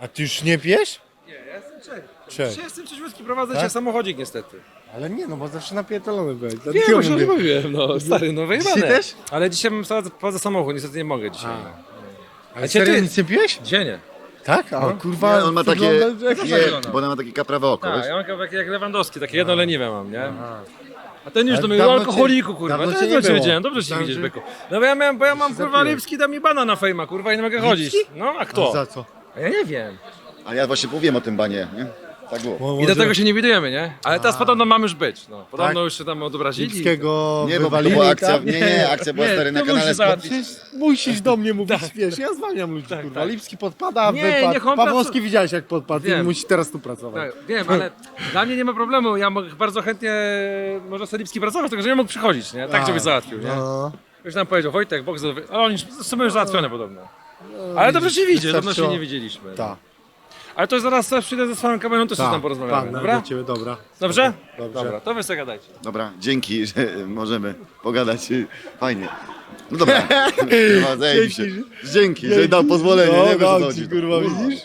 A ty już nie pijesz? Nie, ja jestem Czech. Czech. Dzisiaj jestem trzeźwiecki, prowadzę Tak? dzisiaj samochodzik niestety. Ale nie, no bo zawsze napierdolony byłeś. Wiem, już mówię. mówiłem, no stary, no wyjebane. Dzisiaj też? Ale dzisiaj mam prowadzę samochód, niestety nie mogę dzisiaj. A. no. Ale cię serio ty- nic nie piłeś? Dzisiaj nie. Tak? A kurwa, Nie, on ma takie, nie, bo ona ma takie kaprawe oko, Tak, wiesz? ja mam kawałek jak Lewandowski, takie jedno leniwe mam, nie? A ten już Ale do mnie alkoholiku, cię- kurwa. dawno To cię ja nie dobrze było. wiedziałem, dobrze ci że- byku. No bo ja, miałem, bo ja mam, kurwa. Lipski da mi bana na fejma, kurwa, i nie mogę chodzić. No, a A kto? za co? A ja nie wiem. A ja właśnie mówiłem o tym banie, nie? Tak było. I może dlatego się nie widujemy, nie? Ale teraz podobno mam już być, no. Podobno Tak? już się tam odobrazili. Lipskiego Nie, bo to wywalili, była akcja, tak? nie, nie, akcja była Nie, stary na to kanale musi. Przecież musisz do mnie mówić, wiesz, ja zwalniam ludzi, Tak, kurwa. tak. Lipski podpada, Nie, wypadł. niech on Pawłowski pracuje. widziałeś jak podpadł i Wiem. musi teraz tu pracować. Tak, wiem, ale dla mnie nie ma problemu. Ja mogę bardzo chętnie, może sobie Lipski pracować, tylko że nie mógł przychodzić, nie? Tak, żebyś załatwił, nie? No. Już nam powiedział, Wojtek, do... ale oni w sumie już załatwione podobno. Ale dobrze się widzi, dawno się nie widzieliśmy. Tak. Ale to zaraz przyjdę ze swoim kamerą, też Tak, tam porozmawiamy, tak, dobra? ciebie, dobra. Dobrze? Dobrze. Dobra, to wy sobie gadajcie. Dobra, dzięki, że możemy pogadać. Fajnie. No dobra, Kurwa, zajebiście. Dzięki, że dał pozwolenie, No, nie wiesz o co chodzi. ci, kurwa, widzisz?